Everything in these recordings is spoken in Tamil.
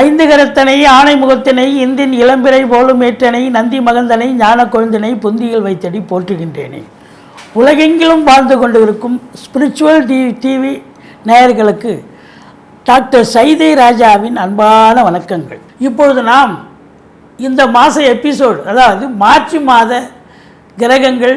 ஐந்து கரத்தனை ஆணை முகத்தினை இந்தின் இளம்பிறை போலும் ஏற்றனை நந்தி மகந்தனை ஞான கொழுந்தினை புந்தியில் வைத்தடி போற்றுகின்றேனே. உலகெங்கிலும் வாழ்ந்து கொண்டிருக்கும் ஸ்பிரிச்சுவல் டி டிவி நேயர்களுக்கு டாக்டர் சைதை ராஜாவின் அன்பான வணக்கங்கள். இப்பொழுது நாம் இந்த மாத எபிசோடு அதாவது மார்ச் மாத கிரகங்கள்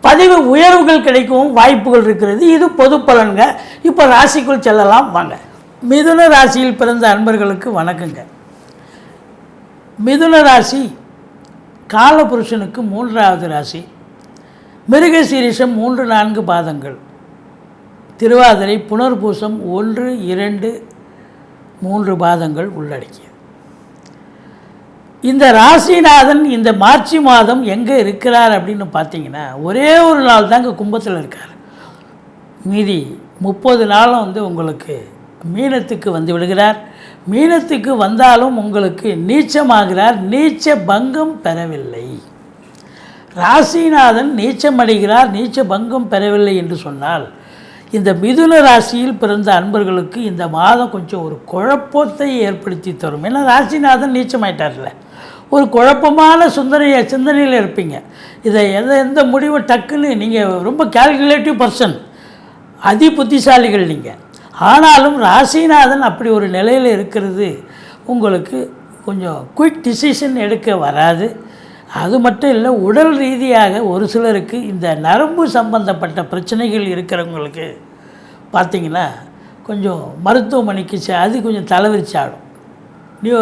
பதிவு உயர்வுகள் கிடைக்கவும் வாய்ப்புகள் இருக்கிறது. இது பொது பலன்க. இப்போ ராசிக்குள் செல்லலாம். வாங்க. மிதுன ராசியில் பிறந்த அன்பர்களுக்கு வணக்கங்க. மிதுன ராசி காலபுருஷனுக்கு மூன்றாவது ராசி. மிருகசீரிஷம் மூன்று நான்கு பாதங்கள். திருவாதிரை புனர்பூசம் ஒன்று இரண்டு மூன்று பாதங்கள் உள்ளடக்கியது. இந்த ராசிநாதன் இந்த மார்ச் மாதம் எங்கே இருக்கிறார் அப்படின்னு பார்த்தீங்கன்னா ஒரே ஒரு நாள் தாங்க கும்பத்தில் இருக்கார். மீதி முப்பது நாளும் வந்து உங்களுக்கு மீனத்துக்கு வந்து விடுகிறார். மீனத்துக்கு வந்தாலும் உங்களுக்கு நீச்சமாகிறார். நீச்ச பங்கம் பெறவில்லை. ராசிநாதன் நீச்சமடைகிறார் நீச்ச பங்கம் பெறவில்லை என்று சொன்னால் இந்த மிதுன ராசியில் பிறந்த அன்பர்களுக்கு இந்த மாதம் கொஞ்சம் ஒரு குழப்பத்தை ஏற்படுத்தி தரும். ஏன்னா ராசிநாதன் நீச்சமாயிட்டார்ல. ஒரு குழப்பமான சிந்தனையை சிந்தனையில் இருப்பீங்க. இதை எந்த எந்த முடிவு டக்குன்னு நீங்கள் ரொம்ப கால்குலேட்டிவ் பர்சன் அதி புத்திசாலிகள் நீங்கள் ஆனாலும் ராசிநாதன் அப்படி ஒரு நிலையில் இருக்கிறது உங்களுக்கு கொஞ்சம் குயிக் டிசிஷன் எடுக்க வராது. அது மட்டும் இல்லை உடல் ரீதியாக ஒரு சிலருக்கு இந்த நரம்பு சம்பந்தப்பட்ட பிரச்சனைகள் இருக்கிறவங்களுக்கு பார்த்திங்கன்னா கொஞ்சம் மருத்துவமனைக்கு அது கொஞ்சம் தலைவிரிச்சாடும் நியூ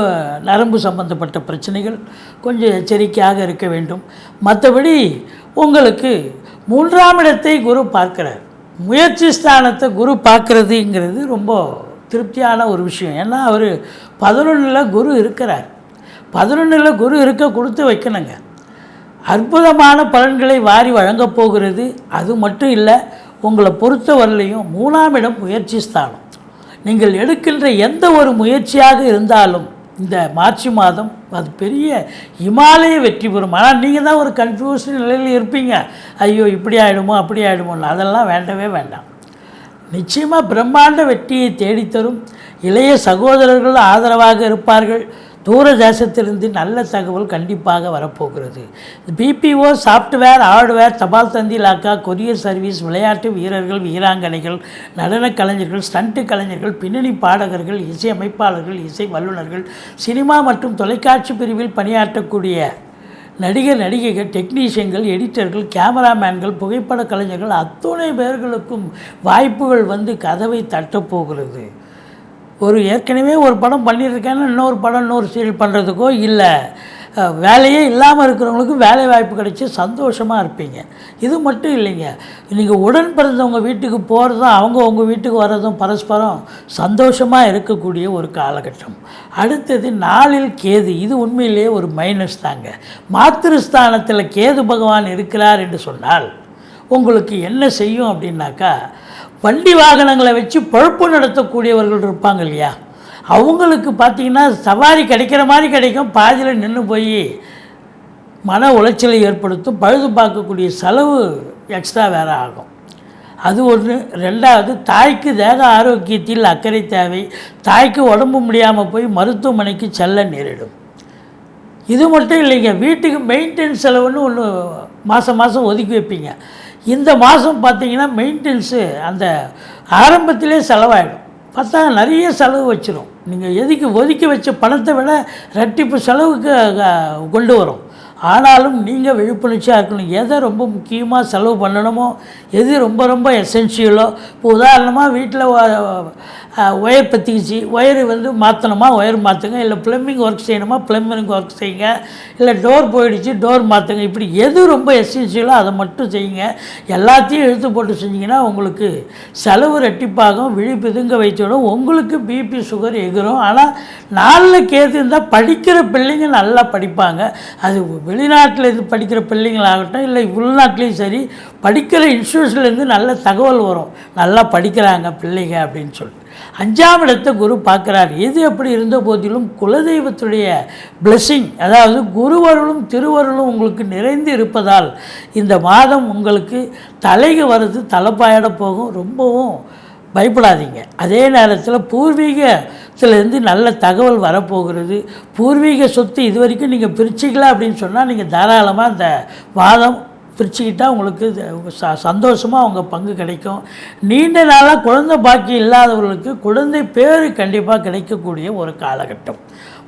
நரம்பு சம்பந்தப்பட்ட பிரச்சனைகள் கொஞ்சம் எச்சரிக்கையாக இருக்க வேண்டும். மற்றபடி உங்களுக்கு மூன்றாம் இடத்தை குரு பார்க்கிறார். முயற்சி ஸ்தானத்தை குரு பார்க்குறதுங்கிறது ரொம்ப திருப்தியான ஒரு விஷயம். ஏன்னா அவர் பதினொன்றில் குரு இருக்கிறார். பதினொன்றில் குரு இருக்க கொடுத்து வைக்கணுங்க. அற்புதமான பலன்களை வாரி வழங்கப் போகிறது. அது மட்டும் இல்லை உங்களை பொறுத்தவரையிலையும் மூணாம் இடம் முயற்சி ஸ்தானம். நீங்கள் எடுக்கின்ற எந்த ஒரு முயற்சியாக இருந்தாலும் இந்த மார்ச் மாதம் அது பெரிய இமாலய வெற்றி பெறும். ஆனால் நீங்கள் தான் ஒரு கன்ஃபியூஷன் நிலையில் இருப்பீங்க. ஐயோ இப்படி ஆகிடுமோ அப்படி ஆகிடுமோன்னு அதெல்லாம் வேண்டவே வேண்டாம். நிச்சயமாக பிரம்மாண்ட வெற்றியை தேடித்தரும். இளைய சகோதரர்கள் ஆதரவாக இருப்பார்கள். தூர தேசத்திலிருந்து நல்ல தகவல் கண்டிப்பாக வரப்போகிறது. பிபிஓ சாஃப்ட்வேர் ஹார்ட்வேர் தபால் தந்தி லாக்கா கொரியர் சர்வீஸ் விளையாட்டு வீரர்கள் வீராங்கனைகள் நடனக் கலைஞர்கள் ஸ்டண்ட் கலைஞர்கள் பின்னணி பாடகர்கள் இசை அமைப்பாளர்கள் இசை வல்லுநர்கள் சினிமா மற்றும் தொலைக்காட்சி பிரிவில் பணியாற்றக்கூடிய நடிகர் நடிகைகள் டெக்னீஷியன்கள் எடிட்டர்கள் கேமராமேன்கள் புகைப்பட கலைஞர்கள் அத்துணை பேர்களுக்கும் வாய்ப்புகள் வந்து கதவை தட்டப்போகிறது ஒரு ஏற்கனவே ஒரு படம் பண்ணியிருக்கேன்னு இன்னொரு படம் இன்னொரு சீரியல் பண்ணுறதுக்கோ இல்லை. வேலையே இல்லாமல் இருக்கிறவங்களுக்கு வேலை வாய்ப்பு கிடைச்சி சந்தோஷமாக இருப்பீங்க. இது மட்டும் இல்லைங்க. நீங்கள் உடன் பிறந்தவங்க வீட்டுக்கு போகிறதும் அவங்க உங்கள் வீட்டுக்கு வர்றதும் பரஸ்பரம் சந்தோஷமாக இருக்கக்கூடிய ஒரு காலகட்டம். அடுத்தது நாளில் கேது. இது உண்மையிலேயே ஒரு மைனஸ் தாங்க. மாத்திருஸ்தானத்தில் கேது பகவான் இருக்கிறார் என்று சொன்னால் உங்களுக்கு என்ன செய்யும் அப்படின்னாக்கா வண்டி வாகனங்களை வச்சு பழப்பு நடத்தக்கூடியவர்கள் இருப்பாங்க இல்லையா? அவங்களுக்கு பார்த்தீங்கன்னா சவாரி கிடைக்கிற மாதிரி கிடைக்கும். பாதியில் நின்று போய் மன உளைச்சலை ஏற்படுத்தும். பழுது பார்க்கக்கூடிய செலவு எக்ஸ்ட்ரா வேறு ஆகும். அது ஒன்று ரெண்டாவது தாய்க்கு தேக ஆரோக்கியத்தில் அக்கறை தேவை. தாய்க்கு உடம்பு முடியாமல் போய் மருத்துவமனைக்கு செல்ல நேரிடும். இது மட்டும் இல்லைங்க. வீட்டுக்கு மெயின்டெனன்ஸ் செலவுன்னு ஒன்று மாதம் மாதம் ஒதுக்கி வைப்பீங்க. இந்த மாதம் பார்த்திங்கன்னா மெயின்டெனன்ஸு அந்த ஆரம்பத்திலே செலவாயிடும். பார்த்தா நிறைய செலவு வச்சிடும் நீங்கள் எதுக்கு ஒதுக்கி வச்ச பணத்தை விட ரெட்டிப்பு செலவுக்கு கொண்டு வரும். ஆனாலும் நீங்கள் விழிப்புணர்ச்சியாக இருக்கணும். எதை ரொம்ப முக்கியமாக செலவு பண்ணணுமோ எது ரொம்ப ரொம்ப எசென்ஷியலோ இப்போ உதாரணமாக வீட்டில் ஒயர் பற்றிக்கிச்சு ஒயர் வந்து மாற்றணுமா ஒயர் மாற்றுங்க இல்லை ப்ளம்பிங் ஒர்க் செய்யணுமா? ப்ளம்பிங் ஒர்க் செய்யுங்க. இல்லை டோர் போயிடுச்சு டோர் மாற்றுங்க இப்படி எது ரொம்ப எசென்சியலோ அதை மட்டும் செய்யுங்க. எல்லாத்தையும் எழுத்து போட்டு செஞ்சிங்கன்னா உங்களுக்கு செலவு ரெட்டிப்பாகும் விழி பிதுங்க வைத்துவிடும் உங்களுக்கு பிபி சுகர் எகிரும். ஆனால் நாளில் கேது இருந்தால் படிக்கிற பிள்ளைங்க நல்லா படிப்பாங்க. அது வெளிநாட்டில் இருந்து படிக்கிற பிள்ளைங்களாகட்டும் இல்லை உள்நாட்டிலையும் சரி படிக்கிற இன்ஸ்டியூஷன்லேருந்து நல்ல தகவல் வரும். நல்லா படிக்கிறாங்க பிள்ளைங்க அப்படின்னு சொல்லிட்டு. அஞ்சாம் இடத்தை குரு பார்க்குறார். எது எப்படி இருந்த போதிலும் குலதெய்வத்துடைய blessing அதாவது குருவருளும் திருவருளும் உங்களுக்கு நிறைந்து இருப்பதால் இந்த மாதம் உங்களுக்கு தலைக்கு வர்றது தலைப்பாயிட போகும். ரொம்பவும் பயப்படாதீங்க. அதே நேரத்தில் பூர்வீகத்திலேருந்து நல்ல தகவல் வரப்போகிறது. பூர்வீக சொத்து இது வரைக்கும் நீங்கள் பிரிச்சிக்கல அப்படின்னு சொன்னால் நீங்கள் தாராளமாக அந்த மாதம் பிரிச்சுக்கிட்டால் உங்களுக்கு ச சந்தோஷமாக அவங்க பங்கு கிடைக்கும். நீண்ட நாளாக குழந்தை பாக்கி இல்லாதவர்களுக்கு குழந்தை பேர் கண்டிப்பாக கிடைக்கக்கூடிய ஒரு காலகட்டம்.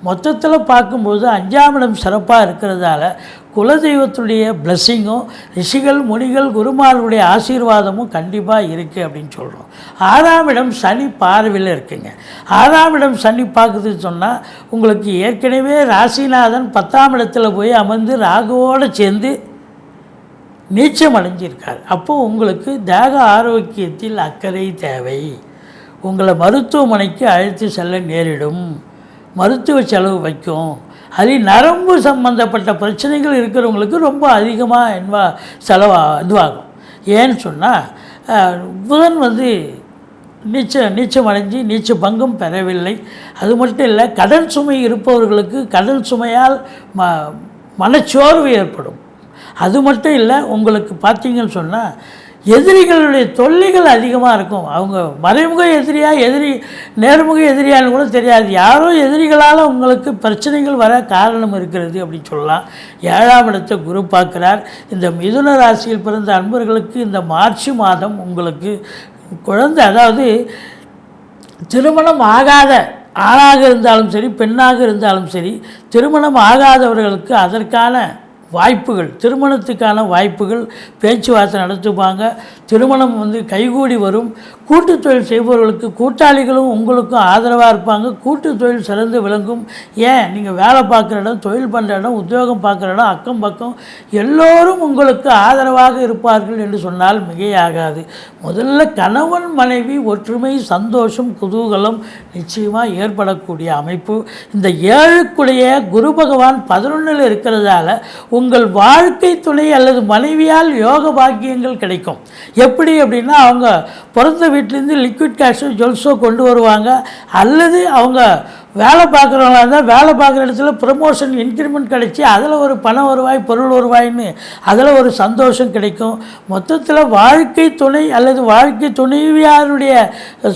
மொத்தத்தில் பார்க்கும்போது அஞ்சாம் இடம் சிறப்பாக இருக்கிறதால குலதெய்வத்துடைய பிளஸ்ஸிங்கும் ரிஷிகள் முனிகள் குருமார்களுடைய ஆசீர்வாதமும் கண்டிப்பாக இருக்குது அப்படின்னு சொல்கிறோம் ஆறாம் இடம் சனி பார்வையில் இருக்குங்க. ஆறாம் இடம் சனி பார்க்குதுன்னு சொன்னால் உங்களுக்கு ஏற்கனவே ராசிநாதன் பத்தாம் இடத்துல போய் அமர்ந்து ராகுவோடு சேர்ந்து நீச்சம் அடைஞ்சிருக்கார் அப்போது உங்களுக்கு தேக ஆரோக்கியத்தில் அக்கறை தேவை. உங்களை மருத்துவமனைக்கு அழைத்து செல்ல நேரிடும். மருத்துவ செலவு வைக்கும். அது நரம்பு சம்பந்தப்பட்ட பிரச்சனைகள் இருக்கிறவங்களுக்கு ரொம்ப அதிகமாக என்பா செலவா இதுவாகும். ஏன்னு சொன்னால் புதன் வந்து நீச்ச நீச்சம் அடைஞ்சு நீச்ச பங்கும் பெறவில்லை. அது மட்டும் இல்லை கடன் சுமை இருப்பவர்களுக்கு கடன் சுமையால் ம மனச்சோர்வு ஏற்படும். அது மட்டும் இல்லை உங்களுக்கு பார்த்தீங்கன்னு சொன்னால் எதிரிகளுடைய தொல்லைகள் அதிகமாக இருக்கும். அவங்க மறைமுக எதிரியாக எதிரி நேர்முக எதிரியான்னு கூட தெரியாது. யாரோ எதிரிகளால் உங்களுக்கு பிரச்சனைகள் வர காரணம் இருக்கிறது அப்படின்னு சொல்லலாம். ஏழாம் இடத்தை குரு பார்க்குறார். இந்த மிதுன ராசியில் பிறந்த அன்பர்களுக்கு இந்த மார்ச் மாதம் உங்களுக்கு குழந்தை அதாவது திருமணம் ஆகாத ஆணாக இருந்தாலும் சரி பெண்ணாக இருந்தாலும் சரி திருமணம் ஆகாதவர்களுக்கு அதற்கான வாய்ப்புகள் திருமணத்துக்கான வாய்ப்புகள் பேச்சுவார்த்தை நடத்துவாங்க. திருமணம் வந்து கைகூடி வரும். கூட்டு தொழில் செய்பவர்களுக்கு கூட்டாளிகளும் உங்களுக்கும் ஆதரவாக இருப்பாங்க. கூட்டு தொழில் சிறந்து விளங்கும். ஏன்? நீங்கள் வேலை பார்க்குற இடம் தொழில் பண்ணுற இடம் உத்தியோகம் பார்க்குற இடம் அக்கம் பக்கம் எல்லோரும் உங்களுக்கு ஆதரவாக இருப்பார்கள் என்று சொன்னால் மிகையாகாது. முதல்ல கணவன் மனைவி ஒற்றுமை சந்தோஷம் குதூகலம் நிச்சயமாக ஏற்படக்கூடிய அமைப்பு. இந்த ஏழுக்குடைய குரு பகவான் பதினொன்றில் இருக்கிறதால உங்கள் வாழ்க்கை துணை அல்லது மனைவியால் யோக பாக்கியங்கள் கிடைக்கும். எப்படி அப்படின்னா அவங்க பிறந்த வீட்டிலேருந்து லிக்விட் கேஷோ ஜுவல்ஸோ கொண்டு வருவாங்க. அல்லது அவங்க வேலை பார்க்குறவங்களா இருந்தால் வேலை பார்க்குற இடத்துல ப்ரமோஷன் இன்க்ரிமெண்ட் கிடைச்சி அதில் ஒரு பண வருவாய் பொருள் வருவாய்ன்னு அதில் ஒரு சந்தோஷம் கிடைக்கும். மொத்தத்தில் வாழ்க்கை துணை அல்லது வாழ்க்கை துணைவியாருடைய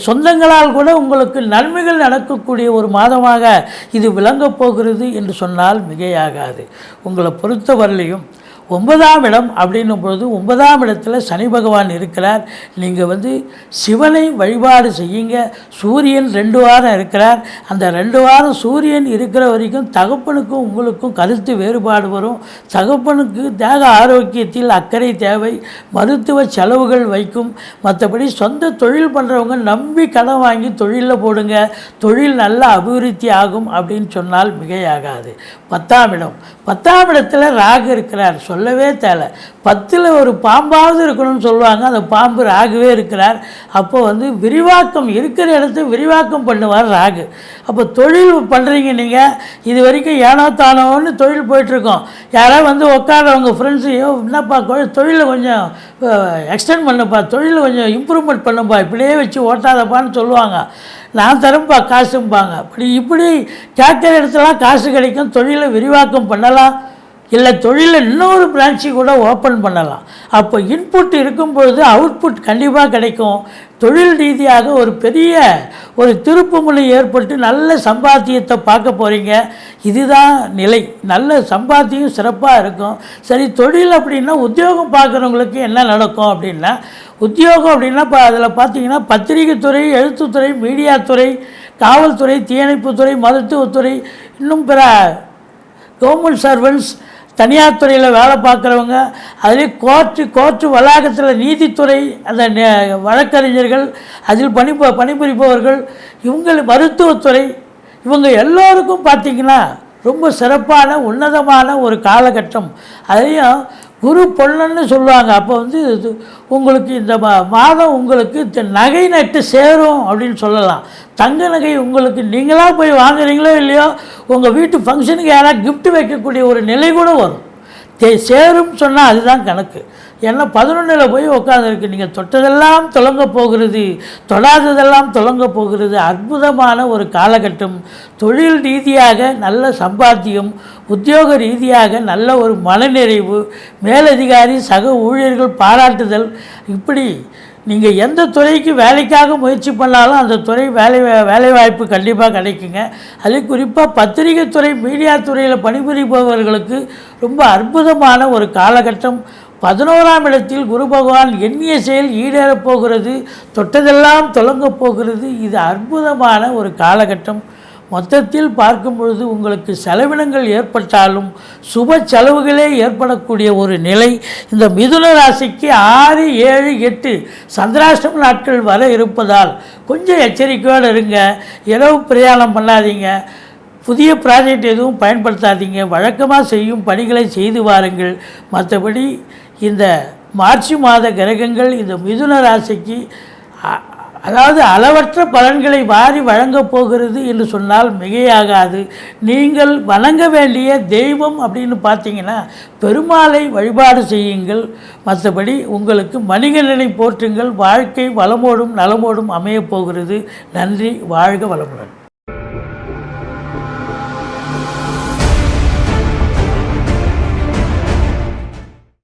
சொந்தங்களால் கூட உங்களுக்கு நன்மைகள் நடக்கக்கூடிய ஒரு மாதமாக இது விளங்கப் போகிறது என்று சொன்னால் மிகையாகாது. உங்களை பொறுத்தவரையிலையும் ஒன்பதாம் இடம் அப்படின்னும் பொழுது ஒன்பதாம் இடத்துல சனி பகவான் இருக்கிறார். நீங்கள் வந்து சிவனை வழிபாடு செய்யுங்க. சூரியன் ரெண்டு வாரம் இருக்கிறார். அந்த ரெண்டு வாரம் சூரியன் இருக்கிற வரைக்கும் தகப்பனுக்கும் உங்களுக்கும் கருத்து வேறுபாடு வரும். தகப்பனுக்கு தேக ஆரோக்கியத்தில் அக்கறை தேவை. மருத்துவ செலவுகள் வைக்கும். மற்றபடி சொந்த தொழில் பண்ணுறவங்க நம்பி கடன் வாங்கி தொழிலில் போடுங்க. தொழில் நல்லா அபிவிருத்தி ஆகும் அப்படின்னு சொன்னால் மிகையாகாது. பத்தாம் இடம். பத்தாம் இடத்துல ராகு இருக்கிறார். சொல்லவே தேவை பத்தில் ஒரு பாம்பாவது இருக்கணும்னு சொல்லுவாங்க. அந்த பாம்பு ராகுவே இருக்கிறார். அப்போ வந்து விரிவாக்கம் இருக்கிற இடத்த விரிவாக்கம் பண்ணுவார் ராகு. அப்போ தொழில் பண்ணுறீங்க நீங்கள் இது வரைக்கும் ஏனோ தானோன்னு தொழில் போயிட்டுருக்கோம். யாராவது வந்து உட்காரவங்க ஃப்ரெண்ட்ஸு என்னப்பா கொ- தொழிலை கொஞ்சம் எக்ஸ்டெண்ட் பண்ணுப்பா தொழிலை கொஞ்சம் இம்ப்ரூவ்மெண்ட் பண்ணுப்பா இப்படியே வச்சு ஓட்டாதப்பான்னு சொல்லுவாங்க. நான் தரும்பா காசும்பாங்க. அப்படி இப்படி கேட்குற இடத்துலாம் காசு கிடைக்கும். தொழிலை விரிவாக்கம் பண்ணலாம். இல்லை தொழிலில் இன்னொரு பிரான்ச்சு கூட ஓப்பன் பண்ணலாம். அப்போ இன்புட் இருக்கும் பொழுது அவுட்புட் கண்டிப்பாக கிடைக்கும். தொழில் ரீதியாக ஒரு பெரிய ஒரு திருப்புமுனை ஏற்பட்டு நல்ல சம்பாத்தியத்தை பார்க்க போகிறீங்க இதுதான் நிலை. நல்ல சம்பாத்தியம் சிறப்பாக இருக்கும். சரி தொழில் அப்படின்னா உத்தியோகம் பார்க்குறவங்களுக்கு என்ன நடக்கும் அப்படின்னா உத்தியோகம் அப்படின்னா இப்போ அதில் பார்த்தீங்கன்னா பத்திரிகைத்துறை எழுத்துத்துறை மீடியாத்துறை காவல்துறை தீயணைப்புத்துறை மருத்துவத்துறை இன்னும் பிற கவர்மெண்ட் சர்வன்ட்ஸ் தனியார் துறையில் வேலை பார்க்குறவங்க அதுலேயே கோர்ட்டு கோர்ட்டு வளாகத்தில் நீதித்துறை அந்த வழக்கறிஞர்கள் அதில் பணி பணிபுரிப்பவர்கள் இவங்க மருத்துவத்துறை இவங்க எல்லோருக்கும் பார்த்திங்கன்னா ரொம்ப சிறப்பான உன்னதமான ஒரு காலகட்டம். அதையும் குரு பொன்னன்னு சொல்லுவாங்க. அப்போ வந்து இது உங்களுக்கு இந்த மா- மாதம் உங்களுக்கு நகை நட்டு சேரும் அப்படின்னு சொல்லலாம். தங்க நகை உங்களுக்கு நீங்களாக போய் வாங்குறீங்களோ இல்லையோ உங்கள் வீட்டு ஃபங்க்ஷனுக்கு யாராவது கிஃப்ட் வைக்கக்கூடிய ஒரு நிலை கூட வரும். தே சேரும் சொன்னால் அதுதான் கணக்கு. ஏன்னா பதினொன்றில் போய் உட்காந்துருக்கு நீங்கள் தொட்டதெல்லாம் தொடங்க போகிறது. தொடாததெல்லாம் தொடங்க போகிறது. அற்புதமான ஒரு காலகட்டம். தொழில் ரீதியாக நல்ல சம்பாத்தியம். உத்தியோக ரீதியாக நல்ல ஒரு மனநிறைவு. மேலதிகாரி சக ஊழியர்கள் பாராட்டுதல். இப்படி நீங்கள் எந்த துறைக்கு வேலைக்காக முயற்சி பண்ணாலும் அந்த துறை வேலை வேலைவாய்ப்பு கண்டிப்பாக கிடைக்குங்க. அது குறிப்பாக பத்திரிகை துறை மீடியா துறையில் பணிபுரிபவர்களுக்கு ரொம்ப அற்புதமான ஒரு காலகட்டம். பதினோராம் இடத்தில் குரு பகவான் எண்ணிய செயல் ஈடேறப் போகிறது தொட்டதெல்லாம் தொடங்கப் போகிறது. இது அற்புதமான ஒரு காலகட்டம். மொத்தத்தில் பார்க்கும் பொழுது உங்களுக்கு செலவினங்கள் ஏற்பட்டாலும் சுப செலவுகளே ஏற்படக்கூடிய ஒரு நிலை. இந்த மிதுன ராசிக்கு ஆறு ஏழு எட்டு சந்திராஷ்டம நாட்கள் வர இருப்பதால் கொஞ்சம் எச்சரிக்கையோடு இருங்க. இரவு பிரயாணம் பண்ணாதீங்க. புதிய ப்ராஜெக்ட் எதுவும் பயன்படுத்தாதீங்க. வழக்கமாக செய்யும் பணிகளை செய்து வாருங்கள். மற்றபடி இந்த மார்ச் மாத கிரகங்கள் இந்த மிதுன ராசிக்கு அ- அதாவது அளவற்ற பலன்களை வாரி வழங்கப் போகிறது என்று சொன்னால் மிகையாகாது. நீங்கள் வணங்க வேண்டிய தெய்வம் அப்படின்னு பார்த்தீங்கன்னா பெருமாளை வழிபாடு செய்யுங்கள். மற்றபடி உங்களுக்கு மணிகண்டனை போற்றுங்கள். வாழ்க்கை வளமோடும் நலமோடும் அமையப் போகிறது. நன்றி. வாழ்க வளமுடன்.